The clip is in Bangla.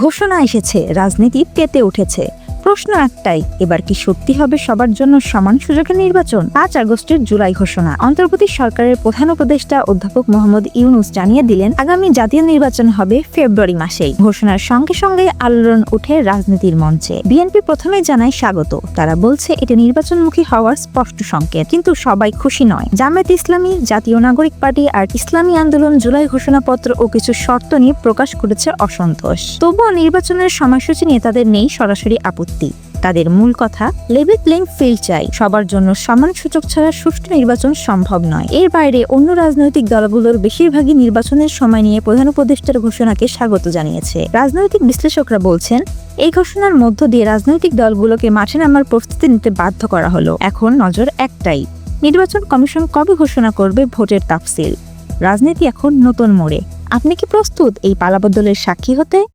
ঘোষণা এসেছে রাজনীতি পেতে উঠেছে। প্রশ্ন একটাই, এবার কি সত্যি হবে সবার জন্য সমান সুযোগের নির্বাচন? পাঁচ আগস্টের জুলাই ঘোষণা। অন্তর্বর্তী সরকারের প্রধান উপদেষ্টা অধ্যাপক মোহাম্মদ ইউনুস জানিয়ে দিলেন, আগামী জাতীয় নির্বাচন হবে ফেব্রুয়ারি মাসেই। ঘোষণার সঙ্গে সঙ্গে আলোড়ন উঠে রাজনীতির মঞ্চে। বিএনপি প্রথমে জানায় স্বাগত। তারা বলছে, এটি নির্বাচনমুখী হওয়ার স্পষ্ট সংকেত। কিন্তু সবাই খুশি নয়। জামায়াত ইসলামী, জাতীয় নাগরিক পার্টি আর ইসলামী আন্দোলন জুলাই ঘোষণাপত্র ও কিছু শর্ত নিয়ে প্রকাশ করেছে অসন্তোষ। তবুও নির্বাচনের সময়সূচি নিয়ে তাদের নেই সরাসরি আপত্তি। তাদের মূল কথা, লেভেল প্লেইং ফিল্ড চাই। সবার জন্য সমান সুযোগ ছাড়া সুষ্ঠু নির্বাচন সম্ভব নয়। এর বাইরে অন্য রাজনৈতিক দলগুলোর বেশিরভাগই নির্বাচনের সময় নিয়ে প্রধান উপদেষ্টার ঘোষণাকে স্বাগত জানিয়েছে। রাজনৈতিক বিশ্লেষকরা বলছেন, এই ঘোষণার মধ্য দিয়ে রাজনৈতিক দলগুলোকে মাঠে নামার প্রস্তুতি নিতে বাধ্য করা হলো। এখন নজর একটাই, নির্বাচন কমিশন কবে ঘোষণা করবে ভোটের তাফসিল? রাজনীতি এখন নতুন মোড়ে। আপনি কি প্রস্তুত এই পালাবদলের সাক্ষী হতে?